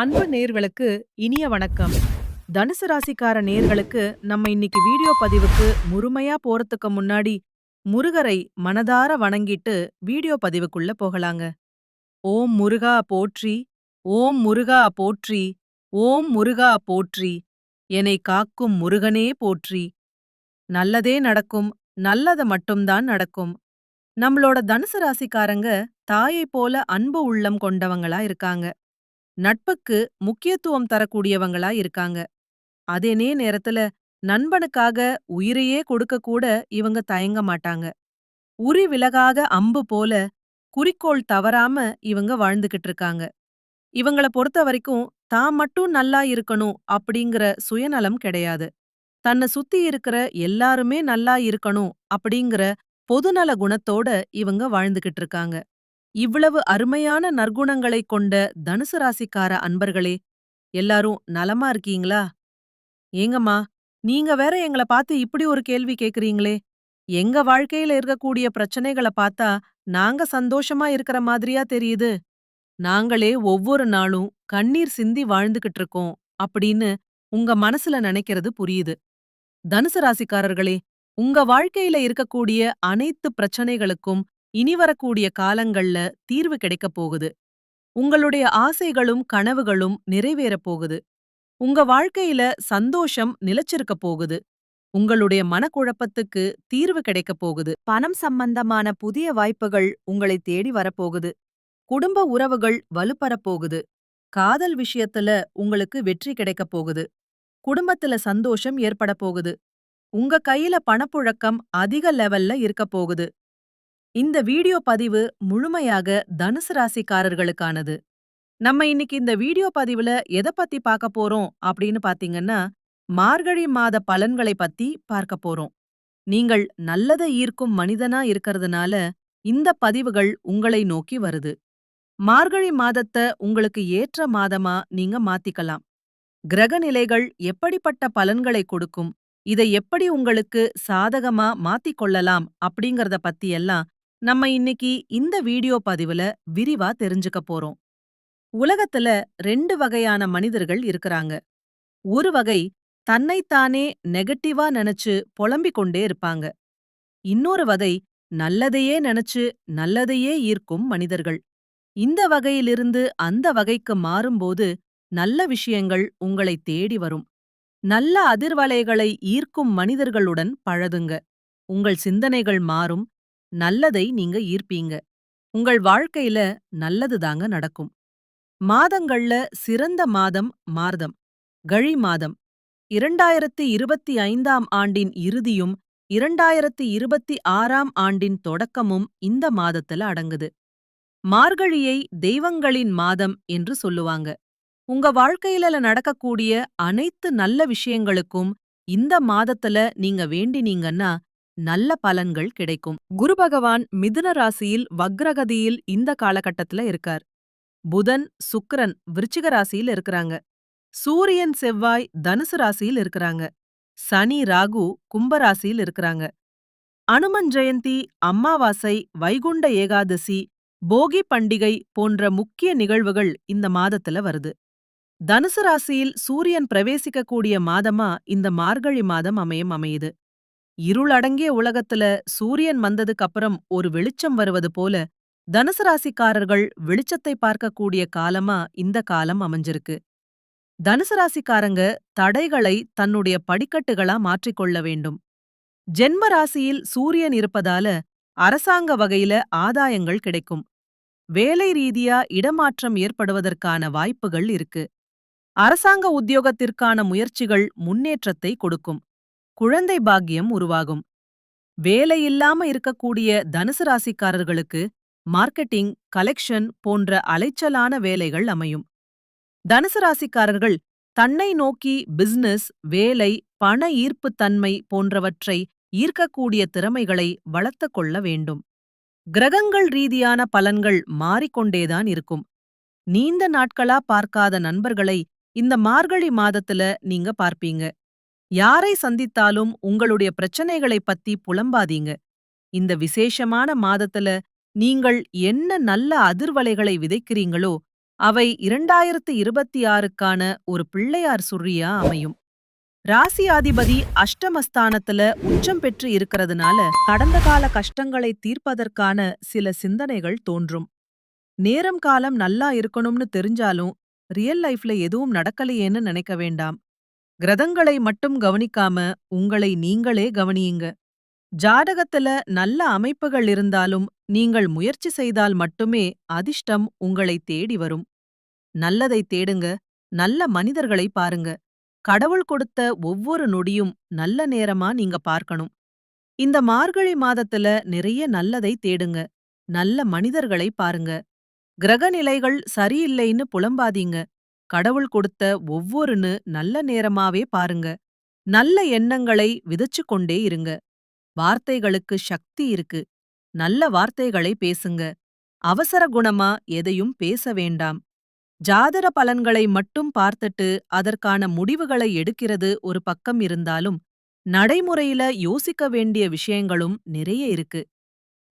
அன்பு நேர்களுக்கு இனிய வணக்கம். தனுசு ராசிக்கார நேர்களுக்கு நம்ம இன்னைக்கு வீடியோ பதிவுக்கு முழுமையா போறதுக்கு முன்னாடி முருகரை மனதார வணங்கிட்டு வீடியோ பதிவுக்குள்ள போகலாங்க. ஓம் முருகா போற்றி ஓம் முருகா போற்றி ஓம் முருகா போற்றி என்னை காக்கும் முருகனே போற்றி. நல்லதே நடக்கும் நல்லத மட்டும்தான் நடக்கும். நம்மளோட தனுசு ராசிக்காரங்க தாயை போல அன்பு உள்ளம் கொண்டவங்களா இருக்காங்க. நட்புக்கு முக்கியத்துவம் தரக்கூடியவங்களா இருக்காங்க. அதே நேரத்துல நண்பனுக்காக உயிரையே கொடுக்க கூட இவங்க தயங்க மாட்டாங்க. உரி விலகாக அம்பு போல குறிக்கோள் தவறாம இவங்க வாழ்ந்துகிட்டு இருக்காங்க. இவங்கள பொறுத்த வரைக்கும் தான் மட்டும் நல்லா இருக்கணும் அப்படிங்கிற சுயநலம் கிடையாது. தன்னை சுத்தி இருக்கிற எல்லாருமே நல்லா இருக்கணும் அப்படிங்கிற பொதுநல குணத்தோட இவங்க வாழ்ந்துகிட்டு இருக்காங்க. இவ்வளவு அருமையான நற்குணங்களைக் கொண்ட தனுசு ராசிக்கார அன்பர்களே எல்லாரும் நலமா இருக்கீங்களா? ஏங்கம்மா நீங்க வேற எங்கள பார்த்து இப்படி ஒரு கேள்வி கேக்குறீங்களே. எங்க வாழ்க்கையில இருக்கக்கூடிய பிரச்சனைகளை பார்த்தா நாங்க சந்தோஷமா இருக்கிற மாதிரியா தெரியுது. நாங்களே ஒவ்வொரு நாளும் கண்ணீர் சிந்தி வாழ்ந்துகிட்டு இருக்கோம் அப்படின்னு உங்க மனசுல நினைக்கிறது புரியுது. தனுசு ராசிக்காரர்களே உங்க வாழ்க்கையில இருக்கக்கூடிய அனைத்து பிரச்சனைகளுக்கும் இனி வரக்கூடிய காலங்கள்ல தீர்வு கிடைக்கப் போகுது. உங்களுடைய ஆசைகளும் கனவுகளும் நிறைவேறப் போகுது. உங்க வாழ்க்கையில சந்தோஷம் நிலைச்சிருக்க போகுது. உங்களுடைய மனக்குழப்பத்துக்கு தீர்வு கிடைக்கப் போகுது. பணம் சம்பந்தமான புதிய வாய்ப்புகள் உங்களை தேடி வரப்போகுது குடும்ப உறவுகள் வலுப்பெறப் போகுது. காதல் விஷயத்துல உங்களுக்கு வெற்றி கிடைக்கப் போகுது. குடும்பத்துல சந்தோஷம் ஏற்பட போகுது. உங்க கையில பணப்புழக்கம் அதிக லெவல்ல இருக்க போகுது. இந்த வீடியோ பதிவு முழுமையாக தனுசு ராசிக்காரர்களுக்கானது. நம்ம இன்னைக்கு இந்த வீடியோ பதிவுல எதை பத்தி பார்க்க போறோம் அப்படின்னு பாத்தீங்கன்னா மார்கழி மாத பலன்களை பத்தி பார்க்க போறோம். நீங்கள் நல்லதை ஈர்க்கும் மனிதனா இருக்கிறதுனால இந்த பதிவுகள் உங்களை நோக்கி வருது. மார்கழி மாதத்தை உங்களுக்கு ஏற்ற மாதமா நீங்க மாத்திக்கலாம். கிரக நிலைகள் எப்படிப்பட்ட பலன்களை கொடுக்கும் இதை எப்படி உங்களுக்கு சாதகமா மாத்திக்கொள்ளலாம் அப்படிங்கறத பத்தியெல்லாம் நம்ம இன்னைக்கு இந்த வீடியோ பதிவுல விரிவா தெரிஞ்சுக்க போறோம். உலகத்துல ரெண்டு வகையான மனிதர்கள் இருக்கறாங்க. ஒரு வகை தன்னைத்தானே நெகட்டிவா நினைச்சு புலம்பிக் கொண்டே இருப்பாங்க. இன்னொரு வகை நல்லதையே நினைச்சு நல்லதையே ஈர்க்கும் மனிதர்கள். இந்த வகையிலிருந்து அந்த வகைக்கு மாறும்போது நல்ல விஷயங்கள் உங்களை தேடி வரும். நல்ல அதிர்வலைகளை ஈர்க்கும் மனிதர்களுடன் பழதுங்க உங்கள் சிந்தனைகள் மாறும் நல்லதை நீங்க ஈர்ப்பீங்க. உங்கள் வாழ்க்கையில நல்லது தாங்க நடக்கும். மாதங்கள்ல சிறந்த மாதம் மார்தம் கழி மாதம். இரண்டாயிரத்தி இருபத்தி ஐந்தாம் ஆண்டின் இறுதியும் இரண்டாயிரத்தி இருபத்தி ஆறாம் ஆண்டின் தொடக்கமும் இந்த மாதத்துல அடங்குது. மார்கழியை தெய்வங்களின் மாதம் என்று சொல்லுவாங்க. உங்க வாழ்க்கையில நடக்கக்கூடிய அனைத்து நல்ல விஷயங்களுக்கும் இந்த மாதத்துல நீங்க வேண்டினீங்கன்னா நல்ல பலன்கள் கிடைக்கும். குரு பகவான் மிதுன ராசியில் வக்ரகதியில் இந்த காலகட்டத்துல இருக்கார். புதன் சுக்கரன் விருச்சிக ராசியில் இருக்கிறாங்க. சூரியன் செவ்வாய் தனுசு ராசியில் இருக்கிறாங்க. சனி ராகு கும்பராசியில் இருக்கிறாங்க. அனுமன் ஜெயந்தி அம்மாவாசை வைகுண்ட ஏகாதசி போகி பண்டிகை போன்ற முக்கிய நிகழ்வுகள் இந்த மாதத்துல வருது. தனுசு ராசியில் சூரியன் பிரவேசிக்கக்கூடிய மாதமா இந்த மார்கழி மாதம் அமையும் அமையுது. இருளடங்கிய உலகத்துல சூரியன் வந்ததுக்கு அப்புறம் ஒரு வெளிச்சம் வருவது போல தனுசு ராசிக்காரர்கள் வெளிச்சத்தை பார்க்கக்கூடிய காலமா இந்த காலம் அமைஞ்சிருக்கு. தனுசு ராசிக்காரங்க தடைகளை தன்னுடைய படிக்கட்டுகளா மாற்றிக்கொள்ள வேண்டும். ஜென்ம ராசியில் சூரியன் இருப்பதால அரசாங்க வகையில ஆதாயங்கள் கிடைக்கும். வேலை ரீதியா இடமாற்றம் ஏற்படுவதற்கான வாய்ப்புகள் இருக்கு. அரசாங்க உத்தியோகத்திற்கான முயற்சிகள் முன்னேற்றத்தை கொடுக்கும். குழந்தை பாக்கியம் உருவாகும். வேலையில்லாம இருக்கக்கூடிய தனுசு ராசிக்காரர்களுக்கு மார்க்கெட்டிங் கலெக்ஷன் போன்ற அலைச்சலான வேலைகள் அமையும். தனுசு ராசிக்காரர்கள் தன்னை நோக்கி பிசினஸ் வேலை பண ஈர்ப்புத்தன்மை போன்றவற்றை ஈர்க்கக்கூடிய திறமைகளை வளர்த்து கொள்ள வேண்டும். கிரகங்கள் ரீதியான பலன்கள் மாறிக்கொண்டேதான் இருக்கும். நீண்ட நாட்களா பார்க்காத நண்பர்களை இந்த மார்கழி மாதத்துல நீங்க பார்ப்பீங்க. யாரை சந்தித்தாலும் உங்களுடைய பிரச்சனைகளைப் பத்தி புலம்பாதீங்க. இந்த விசேஷமான மாதத்துல நீங்கள் என்ன நல்ல அதிர்வலைகளை விதைக்கிறீங்களோ அவை இரண்டாயிரத்து இருபத்தி ஆறுக்கான ஒரு பிள்ளையார் சுர்ரியா அமையும். ராசியாதிபதி அஷ்டமஸ்தானத்துல உச்சம் பெற்று இருக்கிறதுனால கடந்த கால கஷ்டங்களை தீர்ப்பதற்கான சில சிந்தனைகள் தோன்றும். நேரம் காலம் நல்லா இருக்கணும்னு தெரிஞ்சாலும் ரியல் லைஃப்ல எதுவும் நடக்கலையேன்னு நினைக்க வேண்டாம். கிரகங்களை மட்டும் கவனிக்காம உங்களை நீங்களே கவனியுங்க. ஜாதகத்துல நல்ல அமைப்புகள் இருந்தாலும் நீங்கள் முயற்சி செய்தால் மட்டுமே அதிர்ஷ்டம் உங்களை தேடி வரும். நல்லதை தேடுங்க நல்ல மனிதர்களை பாருங்க. கடவுள் கொடுத்த ஒவ்வொரு நொடியும் நல்ல நேரமா நீங்க பார்க்கணும். இந்த மார்கழி மாதத்துல நிறைய நல்லதை தேடுங்க நல்ல மனிதர்களை பாருங்க. கிரக நிலைகள் சரியில்லைன்னு புலம்பாதீங்க. கடவுள் கொடுத்த ஒவ்வொருன்னு நல்ல நேரமாவே பாருங்க. நல்ல எண்ணங்களை விதைச்சு கொண்டே இருங்க. வார்த்தைகளுக்கு சக்தி இருக்கு. நல்ல வார்த்தைகளை பேசுங்க. அவசர குணமா எதையும் பேச வேண்டாம். ஜாதர பலன்களை மட்டும் பார்த்துட்டு அதற்கான முடிவுகளை எடுக்கிறது ஒரு பக்கம் இருந்தாலும் நடைமுறையில யோசிக்க வேண்டிய விஷயங்களும் நிறைய இருக்கு.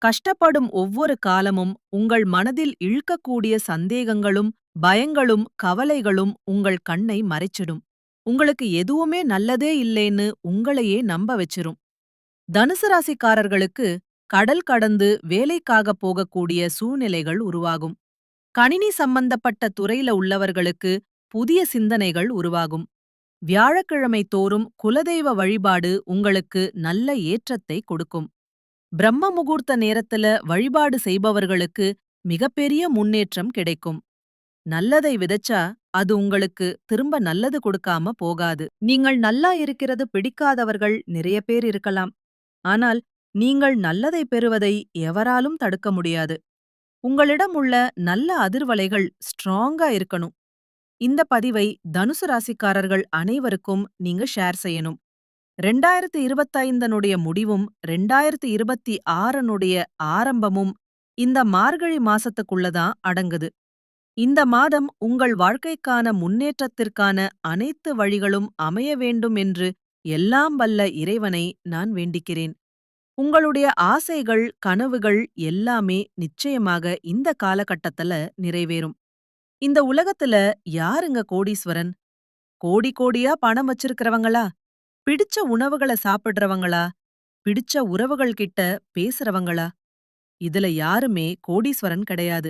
கஷ்டப்படும் ஒவ்வொரு காலமும் உங்கள் மனதில் இழுக்கக்கூடிய சந்தேகங்களும் பயங்களும் கவலைகளும் உங்கள் கண்ணை மறைச்சிடும். உங்களுக்கு எதுவுமே நல்லதே இல்லேன்னு உங்களையே நம்ப வச்சிரும். தனுசு ராசிக்காரர்களுக்கு கடல் கடந்து வேலைக்காக போகக்கூடிய சூழ்நிலைகள் உருவாகும். கணினி சம்பந்தப்பட்ட துறையில உள்ளவர்களுக்கு புதிய சிந்தனைகள் உருவாகும். வியாழக்கிழமை தோறும் குலதெய்வ வழிபாடு உங்களுக்கு நல்ல ஏற்றத்தை கொடுக்கும். பிரம்ம முகூர்த்த நேரத்துல வழிபாடு செய்பவர்களுக்கு மிகப்பெரிய முன்னேற்றம் கிடைக்கும். நல்லதை விதைச்சா அது உங்களுக்கு திரும்ப நல்லது கொடுக்காம போகாது. நீங்கள் நல்லா இருக்கிறது பிடிக்காதவர்கள் நிறைய பேர் இருக்கலாம். ஆனால் நீங்கள் நல்லதை பெறுவதை எவராலும் தடுக்க முடியாது. உங்களிடம் உள்ள நல்ல அதிர்வலைகள் ஸ்ட்ராங்கா இருக்கணும். இந்த பதிவை தனுசு ராசிக்காரர்கள் அனைவருக்கும் நீங்க ஷேர் செய்யணும். ரெண்டாயிரத்தி இருபத்தைந்தனுடைய முடிவும் ரெண்டாயிரத்தி இருபத்தி ஆறனுடைய ஆரம்பமும் இந்த மார்கழி மாசத்துக்குள்ளதான் அடங்குது. இந்த மாதம் உங்கள் வாழ்க்கைக்கான முன்னேற்றத்திற்கான அனைத்து வழிகளும் அமைய வேண்டும் என்று எல்லாம் வல்ல இறைவனை நான் வேண்டிக்கிறேன். உங்களுடைய ஆசைகள் கனவுகள் எல்லாமே நிச்சயமாக இந்த காலகட்டத்துல நிறைவேறும். இந்த உலகத்துல யாருங்க கோடீஸ்வரன்? கோடி கோடியா பணம் வச்சிருக்கிறவங்களா? பிடிச்ச உணவுகளை சாப்பிடுறவங்களா? பிடிச்ச உறவுகள் கிட்ட பேசுறவங்களா? இதுல யாருமே கோடீஸ்வரன் கிடையாது.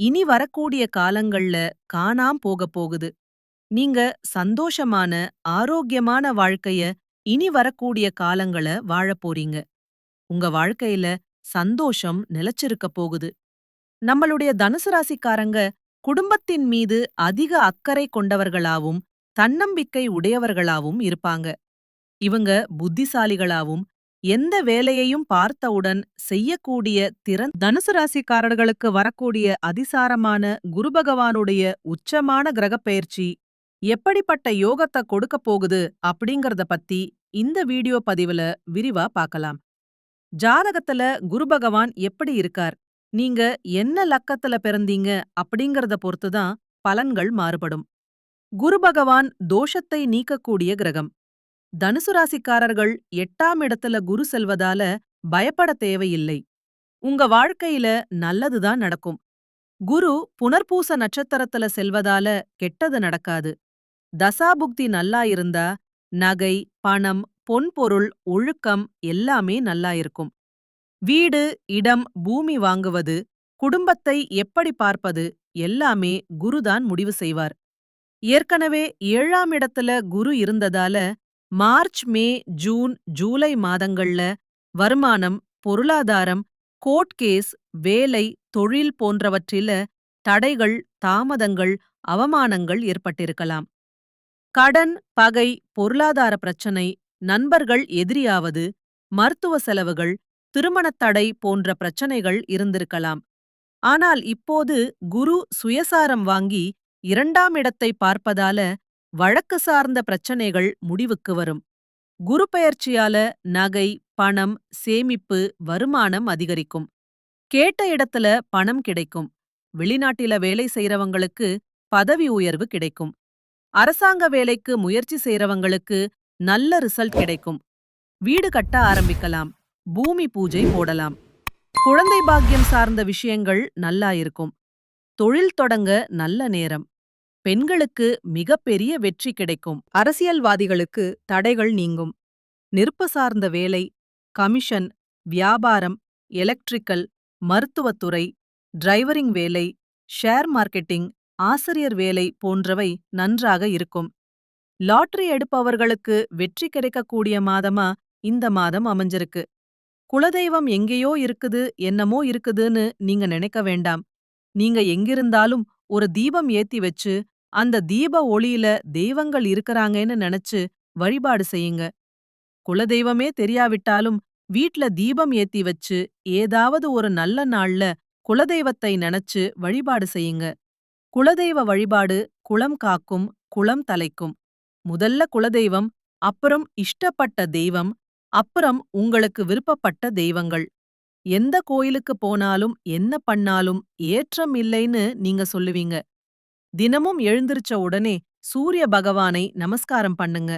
இனி வரக்கூடிய காலங்கள்ல காணாம் போக போகுது. நீங்க சந்தோஷமான ஆரோக்கியமான வாழ்க்கைய இனி வரக்கூடிய காலங்கள வாழப் போறீங்க. உங்க வாழ்க்கையில சந்தோஷம் நிலைச்சிருக்க போகுது. நம்மளுடைய தனுசு ராசிக்காரங்க குடும்பத்தின் மீது அதிக அக்கறை கொண்டவர்களாவும் தன்னம்பிக்கை உடையவர்களாவும் இருப்பாங்க. இவங்க புத்திசாலிகளாவும் எந்த வேலையையும் பார்த்தவுடன் செய்யக்கூடிய திறன் தனுசு ராசிக்காரர்களுக்கு வரக்கூடிய அதிசாரமான குரு பகவானுடைய உச்சமான கிரகப்பெயர்ச்சி எப்படிப்பட்ட யோகத்தை கொடுக்க போகுது அப்படிங்கறத பத்தி இந்த வீடியோ பதிவுல விரிவா பார்க்கலாம். ஜாதகத்துல குரு பகவான் எப்படி இருக்கார்? நீங்க என்ன லக்கத்துல பிறந்தீங்க? அப்படிங்கறத பொறுத்துதான் பலன்கள் மாறுபடும். குரு பகவான் தோஷத்தை நீக்கக்கூடிய கிரகம். தனுசு ராசிக்காரர்கள் எட்டாம் இடத்துல குரு செல்வதால பயப்பட தேவையில்லை. உங்க வாழ்க்கையில நல்லதுதான் நடக்கும். குரு புனர்பூச நட்சத்திரத்துல செல்வதால கெட்டது நடக்காது. தசாபுக்தி நல்லா இருந்தா நகை பணம் பொன்பொருள் ஒழுக்கம் எல்லாமே நல்லா இருக்கும். வீடு இடம் பூமி வாங்குவது குடும்பத்தை எப்படி பார்ப்பது எல்லாமே குருதான் முடிவு செய்வார். ஏற்கனவே ஏழாம் இடத்துல குரு இருந்ததால மார்ச் மே ஜூன் ஜூலை மாதங்கள்ல வருமானம் பொருளாதாரம் கோர்ட் கேஸ் வேலை தொழில் போன்றவற்றில தடைகள் தாமதங்கள் அவமானங்கள் ஏற்பட்டிருக்கலாம். கடன் பகை பொருளாதார பிரச்சனை நண்பர்கள் எதிரியாவது மருத்துவ செலவுகள் திருமணத் தடை போன்ற பிரச்சனைகள் இருந்திருக்கலாம். ஆனால் இப்போது குரு சுயசாரம் வாங்கி இரண்டாம் இடத்தை பார்ப்பதால வழக்கு சார்ந்த பிரச்சனைகள் முடிவுக்கு வரும். குரு பயிற்சியால நகை பணம் சேமிப்பு வருமானம் அதிகரிக்கும். கேட்ட இடத்துல பணம் கிடைக்கும். வெளிநாட்டில வேலை செய்றவங்களுக்கு பதவி உயர்வு கிடைக்கும். அரசாங்க வேலைக்கு முயற்சி செய்றவங்களுக்கு நல்ல ரிசல்ட் கிடைக்கும். வீடு கட்ட ஆரம்பிக்கலாம். பூமி பூஜை போடலாம். குழந்தை பாக்கியம் சார்ந்த விஷயங்கள் நல்லா இருக்கும். தொழில் தொடங்க நல்ல நேரம். பெண்களுக்கு மிகப்பெரிய வெற்றி கிடைக்கும். அரசியல்வாதிகளுக்கு தடைகள் நீங்கும். நெருப்பு சார்ந்த வேலை கமிஷன் வியாபாரம் எலக்ட்ரிக்கல் மருத்துவத்துறை டிரைவரிங் வேலை ஷேர் மார்க்கெட்டிங் ஆசிரியர் வேலை போன்றவை நன்றாக இருக்கும். லாட்டரி எடுப்பவர்களுக்கு வெற்றி கிடைக்கக்கூடிய மாதமா இந்த மாதம் அமைஞ்சிருக்கு. குலதெய்வம் எங்கேயோ இருக்குது என்னமோ இருக்குதுன்னு நீங்க நினைக்க வேண்டாம். நீங்க எங்கிருந்தாலும் ஒரு தீபம் ஏத்தி வச்சு அந்த தீப ஒளியில தெய்வங்கள் இருக்கறாங்கன்னு நினைச்சு வழிபாடு செய்யுங்க. குலதெய்வமே தெரியாவிட்டாலும் வீட்ல தீபம் ஏத்தி வச்சு ஏதாவது ஒரு நல்ல நாள்ல குலதெய்வத்தை நினைச்சு வழிபாடு செய்யுங்க. குலதெய்வ வழிபாடு குளம் காக்கும் குளம் தலைக்கும். முதல்ல குலதெய்வம் அப்புறம் இஷ்டப்பட்ட தெய்வம் அப்புறம் உங்களுக்கு விருப்பப்பட்ட தெய்வங்கள். எந்த கோயிலுக்கு போனாலும் என்ன பண்ணாலும் ஏற்றம் இல்லைன்னு நீங்க சொல்லுவீங்க. தினமும் எழுந்திருச்ச உடனே சூரிய பகவானை நமஸ்காரம் பண்ணுங்க.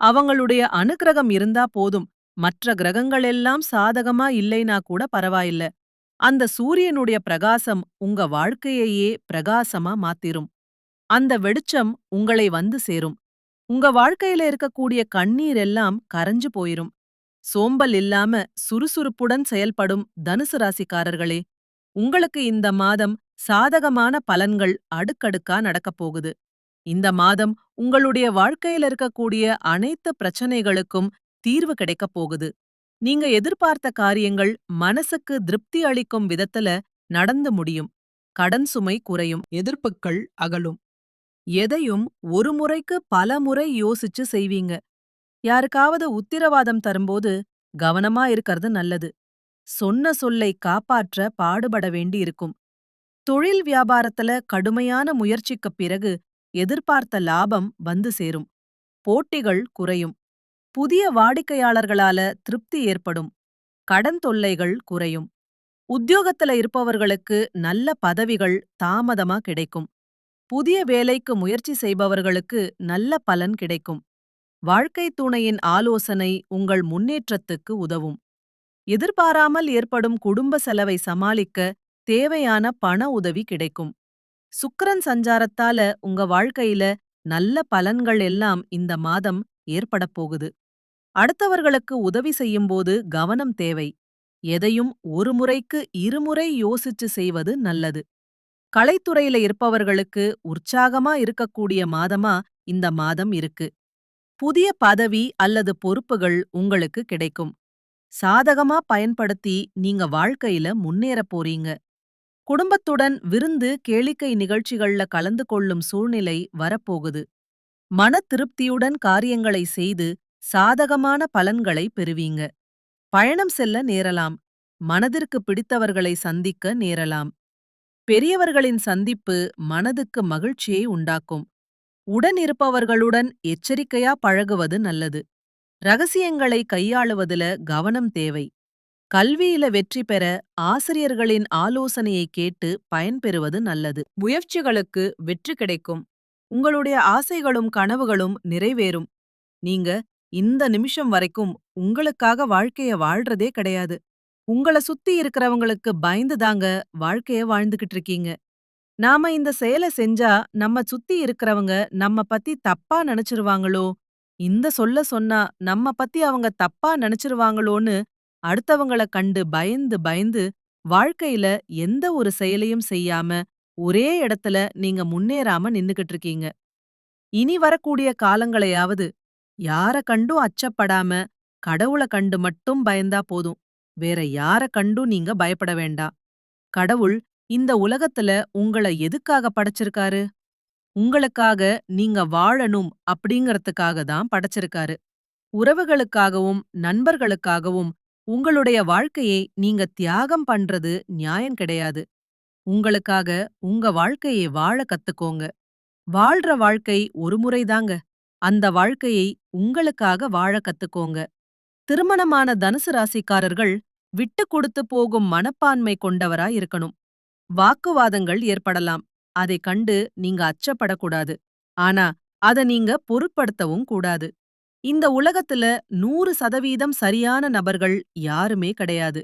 அவங்களுடைய அனுக்கிரகம் இருந்தா போதும். மற்ற கிரகங்களெல்லாம் சாதகமா இல்லைனா கூட பரவாயில்ல. அந்த சூரியனுடைய பிரகாசம் உங்க வாழ்க்கையையே பிரகாசமா மாத்திரும். அந்த வெளிச்சம் உங்களை வந்து சேரும். உங்க வாழ்க்கையில இருக்கக்கூடிய கண்ணீர் எல்லாம் கரைஞ்சு போயிரும். சோம்பல் இல்லாம சுறுசுறுப்புடன் செயல்படும் தனுசு ராசிக்காரர்களே உங்களுக்கு இந்த மாதம் சாதகமான பலன்கள் அடுக்கடுக்கா நடக்கப் போகுது. இந்த மாதம் உங்களுடைய வாழ்க்கையில இருக்கக்கூடிய அனைத்து பிரச்சனைகளுக்கும் தீர்வு கிடைக்கப் போகுது. நீங்க எதிர்பார்த்த காரியங்கள் மனசுக்கு திருப்தி அளிக்கும் விதத்துல நடந்து முடியும். கடன் சுமை குறையும் எதிர்ப்புக்கள் அகலும். எதையும் ஒரு முறைக்கு பல முறை யோசிச்சு செய்வீங்க. யாருக்காவது உத்திரவாதம் தரும்போது கவனமா இருக்கறது நல்லது. சொன்ன சொல்லை காப்பாற்ற பாடுபட வேண்டியிருக்கும். தொழில் வியாபாரத்துல கடுமையான முயற்சிக்குப் பிறகு எதிர்பார்த்த லாபம் வந்து சேரும். போட்டிகள் குறையும். புதிய வாடிக்கையாளர்களால திருப்தி ஏற்படும். கடன் தொல்லைகள் குறையும். உத்தியோகத்துல இருப்பவர்களுக்கு நல்ல பதவிகள் தாமதமா கிடைக்கும். புதிய வேலைக்கு முயற்சி செய்பவர்களுக்கு நல்ல பலன் கிடைக்கும். வாழ்க்கை துணையின் ஆலோசனை உங்கள் முன்னேற்றத்துக்கு உதவும். எதிர்பாராமல் ஏற்படும் குடும்ப செலவை சமாளிக்க தேவையான பண உதவி கிடைக்கும். சுக்கரன் சஞ்சாரத்தால உங்க வாழ்க்கையில நல்ல பலன்கள் எல்லாம் இந்த மாதம் ஏற்படப் போகுது. அடுத்தவர்களுக்கு உதவி செய்யும்போது கவனம் தேவை. எதையும் ஒரு முறைக்கு இருமுறை யோசிச்சு செய்வது நல்லது. கலைத்துறையில இருப்பவர்களுக்கு உற்சாகமா இருக்கக்கூடிய மாதமா இந்த மாதம் இருக்கு. புதிய பதவி அல்லது பொறுப்புகள் உங்களுக்கு கிடைக்கும். சாதகமா பயன்படுத்தி நீங்க வாழ்க்கையில முன்னேறப் போறீங்க. குடும்பத்துடன் விருந்து கேளிக்கை நிகழ்ச்சிகள்ல கலந்து கொள்ளும் சூழ்நிலை வரப்போகுது. மன திருப்தியுடன் காரியங்களை செய்து சாதகமான பலன்களை பெறுவீங்க. பயணம் செல்ல நேரலாம். மனதிற்கு பிடித்தவர்களை சந்திக்க நேரலாம். பெரியவர்களின் சந்திப்பு மனதுக்கு மகிழ்ச்சியை உண்டாக்கும். உடன் இருப்பவர்களுடன் எச்சரிக்கையா பழகுவது நல்லது. ரகசியங்களை கையாளுவதுல கவனம் தேவை. கல்வியில வெற்றி பெற ஆசிரியர்களின் ஆலோசனையை கேட்டு பயன்பெறுவது நல்லது. முயற்சிகளுக்கு வெற்றி கிடைக்கும். உங்களுடைய ஆசைகளும் கனவுகளும் நிறைவேறும். நீங்க இந்த நிமிஷம் வரைக்கும் உங்களுக்காக வாழ்க்கைய வாழ்றதே கிடையாது. உங்கள சுத்தி இருக்கிறவங்களுக்கு பயந்து தாங்க வாழ்க்கைய வாழ்ந்துகிட்டு இருக்கீங்க. நாம இந்த செயலை செஞ்சா நம்ம சுத்தி இருக்கிறவங்க நம்ம பத்தி தப்பா நினைச்சிருவாங்களோ? இந்த சொல்ல சொன்னா நம்ம பத்தி அவங்க தப்பா நினைச்சிருவாங்களோன்னு அடுத்தவங்கள கண்டு பயந்து பயந்து வாழ்க்கையில எந்த ஒரு செயலையும் செய்யாம ஒரே இடத்துல நீங்க முன்னேறாம நின்னுகிட்டு இருக்கீங்க. இனி வரக்கூடிய காலங்களையாவது யார கண்டும் அச்சப்படாம கடவுள கண்டு மட்டும் பயந்தா போதும். வேற யார கண்டும் நீங்க பயப்பட வேண்டா கடவுள் இந்த உலகத்துல உங்கள எதுக்காக படைச்சிருக்காரு? உங்களுக்காக நீங்க வாழணும் அப்படிங்கறதுக்காக தான் படைச்சிருக்காரு. உறவுகளுக்காகவும் நண்பர்களுக்காகவும் உங்களுடைய வாழ்க்கையை நீங்க தியாகம் பண்றது நியாயம் கிடையாது. உங்களுக்காக உங்க வாழ்க்கையை வாழ கத்துக்கோங்க. வாழ்ற வாழ்க்கை ஒரு முறைதாங்க. அந்த வாழ்க்கையை உங்களுக்காக வாழ கத்துக்கோங்க. திருமணமான தனுசு ராசிக்காரர்கள் விட்டு கொடுத்து போகும் மனப்பான்மை கொண்டவரா இருக்கணும். வாக்குவாதங்கள் ஏற்படலாம். அதை கண்டு நீங்க அச்சப்படக்கூடாது. ஆனா அத நீங்க பொருட்படுத்தவும் கூடாது. இந்த உலகத்துல நூறு சதவீதம் சரியான நபர்கள் யாருமே கிடையாது.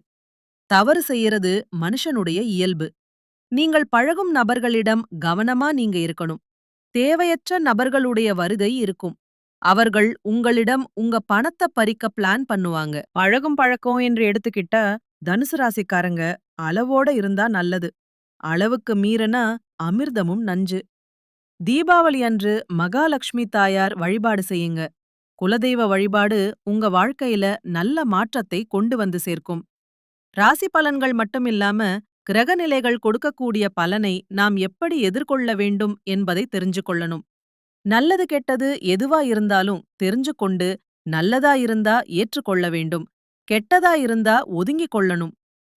தவறு செய்யறது மனுஷனுடைய இயல்பு. நீங்கள் பழகும் நபர்களிடம் கவனமா நீங்க இருக்கணும். தேவையற்ற நபர்களுடைய வருகை இருக்கும். அவர்கள் உங்களிடம் உங்க பணத்தை பறிக்க பிளான் பண்ணுவாங்க. பழகும் பழக்கம் என்று எடுத்துக்கிட்டா தனுசு ராசிக்காரங்க அளவோட இருந்தா நல்லது. அளவுக்கு மீறனா அமிர்தமும் நஞ்சு. தீபாவளி அன்று மகாலட்சுமி தாயார் வழிபாடு செய்யுங்க. குலதெய்வ வழிபாடு உங்க வாழ்க்கையில நல்ல மாற்றத்தை கொண்டு வந்து சேர்க்கும். ராசி பலன்கள் மட்டுமில்லாம கிரகநிலைகள் கொடுக்கக்கூடிய பலனை நாம் எப்படி எதிர்கொள்ள வேண்டும் என்பதை தெரிஞ்சு கொள்ளணும். நல்லது கெட்டது எதுவா இருந்தாலும் தெரிஞ்சு கொண்டு நல்லதா இருந்தா ஏற்றுக்கொள்ள வேண்டும். கெட்டதா இருந்தா ஒதுங்கிக் கொள்ளணும்.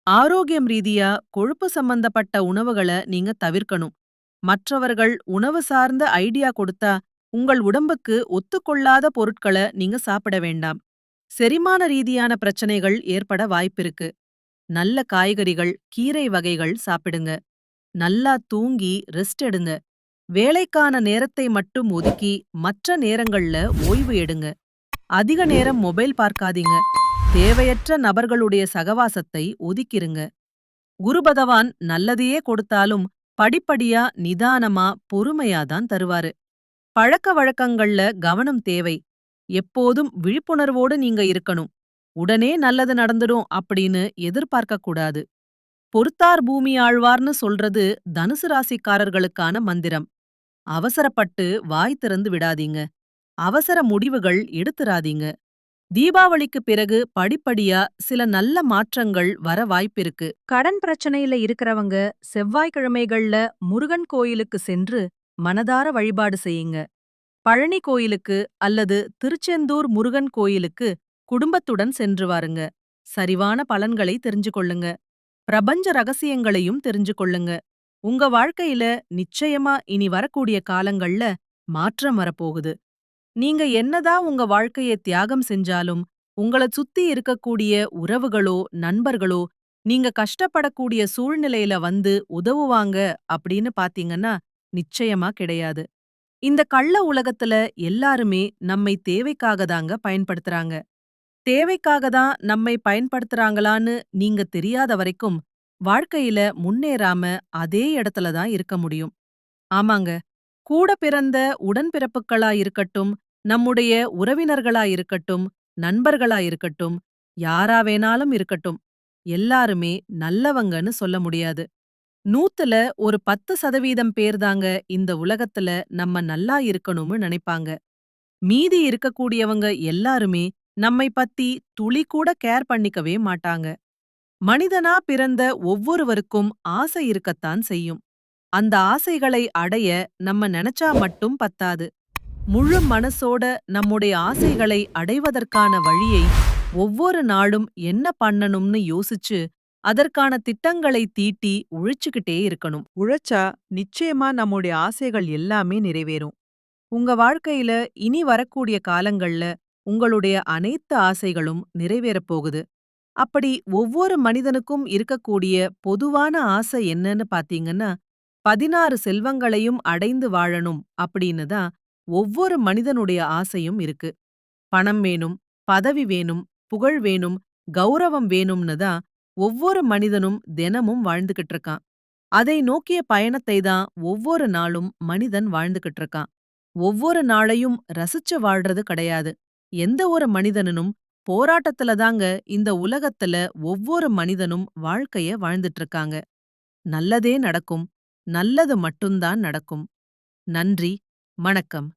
ஆரோக்கியம் ரீதியா கொழுப்பு சம்பந்தப்பட்ட உணவுகளை நீங்க தவிர்க்கணும். மற்றவர்கள் உணவு சார்ந்த ஐடியா கொடுத்தா உங்கள் உடம்புக்கு ஒத்துக்கொள்ளாத பொருட்களை நீங்க சாப்பிட வேண்டாம். செரிமான ரீதியான பிரச்சனைகள் ஏற்பட வாய்ப்பிருக்கு நல்ல காய்கறிகள் கீரை வகைகள் சாப்பிடுங்க. நல்லா தூங்கி ரெஸ்ட் எடுங்க. வேலைக்கான நேரத்தை மட்டும் ஒதுக்கி மற்ற நேரங்கள்ல ஓய்வு எடுங்க. அதிக நேரம் மொபைல் பார்க்காதீங்க. தேவையற்ற நபர்களுடைய சகவாசத்தை ஒதுக்கிருங்க. குரு பகவான் நல்லதையே கொடுத்தாலும் படிப்படியா நிதானமா பொறுமையாதான் தருவாரு. பழக்க வழக்கங்கள்ல கவனம் தேவை. எப்போதும் விழிப்புணர்வோடு நீங்க இருக்கணும். உடனே நல்லது நடந்துடும் அப்படின்னு எதிர்பார்க்க கூடாது. பொறுத்தார் பூமி ஆழ்வார்னு சொல்றது தனுசு ராசிக்காரர்களுக்கான மந்திரம். அவசரப்பட்டு வாய் திறந்து விடாதீங்க. அவசர முடிவுகள் எடுத்துறாதீங்க தீபாவளிக்கு பிறகு படிப்படியா சில நல்ல மாற்றங்கள் வர வாய்ப்பிருக்கு. கடன் பிரச்சனையில இருக்கிறவங்க செவ்வாய்க்கிழமைகள்ல முருகன் கோயிலுக்கு சென்று மனதார வழிபாடு செய்யுங்க. பழனி கோயிலுக்கு அல்லது திருச்செந்தூர் முருகன் கோயிலுக்கு குடும்பத்துடன் சென்று வாருங்க. சரிவான பலன்களை தெரிஞ்சு கொள்ளுங்க. பிரபஞ்ச ரகசியங்களையும் தெரிஞ்சு கொள்ளுங்க. உங்க வாழ்க்கையில நிச்சயமா இனி வரக்கூடிய காலங்கள்ல மாற்றம் வரப்போகுது. நீங்க என்னதான் உங்க வாழ்க்கையை தியாகம் செஞ்சாலும் உங்கள சுத்தி இருக்கக்கூடிய உறவுகளோ நண்பர்களோ நீங்க கஷ்டப்படக்கூடிய சூழ்நிலையில வந்து உதவுவாங்க அப்படின்னு பாத்தீங்கன்னா நிச்சயமா கிடையாது. இந்த கள்ள உலகத்துல எல்லாருமே நம்மை தேவைக்காக தாங்க பயன்படுத்துறாங்க. தேவைக்காக தான் நம்மை பயன்படுத்துறாங்களான்னு நீங்க தெரியாத வரைக்கும் வாழ்க்கையில முன்னேறாம அதே இடத்துல தான் இருக்க முடியும். ஆமாங்க. கூட பிறந்த உடன்பிறப்புகளா இருக்கட்டும் நம்முடைய உறவினர்களா இருக்கட்டும் நண்பர்களா இருக்கட்டும் யாரா வேணாலும் இருக்கட்டும் எல்லாருமே நல்லவங்கன்னு சொல்ல முடியாது. நூத்துல ஒரு பத்து சதவீதம் பேர் தாங்க இந்த உலகத்துல நம்ம நல்லா இருக்கணும்னு நினைப்பாங்க. மீதி இருக்கக்கூடியவங்க எல்லாருமே நம்மை பத்தி துளி கூட கேர் பண்ணிக்கவே மாட்டாங்க. மனிதனா பிறந்த ஒவ்வொருவருக்கும் ஆசை இருக்கத்தான் செய்யும். அந்த ஆசைகளை அடைய நம்ம நினைச்சா மட்டும் பத்தாது. முழு மனசோட நம்முடைய ஆசைகளை அடைவதற்கான வழியை ஒவ்வொரு நாளும் என்ன பண்ணணும்னு யோசிச்சு அதற்கான திட்டங்களை தீட்டி உழைச்சுக்கிட்டே இருக்கணும். உழைச்சா நிச்சயமா நம்முடைய ஆசைகள் எல்லாமே நிறைவேறும். உங்க வாழ்க்கையில இனி வரக்கூடிய காலங்கள்ல உங்களுடைய அனைத்து ஆசைகளும் நிறைவேறப் போகுது. அப்படி ஒவ்வொரு மனிதனுக்கும் இருக்கக்கூடிய பொதுவான ஆசை என்னன்னு பாத்தீங்கன்னா பதினாறு செல்வங்களையும் அடைந்து வாழணும் அப்படின்னு தான் ஒவ்வொரு மனிதனுடைய ஆசையும் இருக்கு. பணம் வேணும் பதவி வேணும் புகழ் வேணும் கௌரவம் வேணும்னு தான் ஒவ்வொரு மனிதனும் தினமும் வாழ்ந்துகிட்டு இருக்கான். அதை நோக்கிய பயணத்தை தான் ஒவ்வொரு நாளும் மனிதன் வாழ்ந்துகிட்டு இருக்கான். ஒவ்வொரு நாளையும் ரசிச்சு வாழ்றது கிடையாது. எந்த ஒரு மனிதனும் போராட்டத்துல தாங்க இந்த உலகத்துல ஒவ்வொரு மனிதனும் வாழ்க்கைய வாழ்ந்துட்டு இருக்காங்க. நல்லதே நடக்கும். நல்லது மட்டும்தான் நடக்கும். நன்றி. வணக்கம்.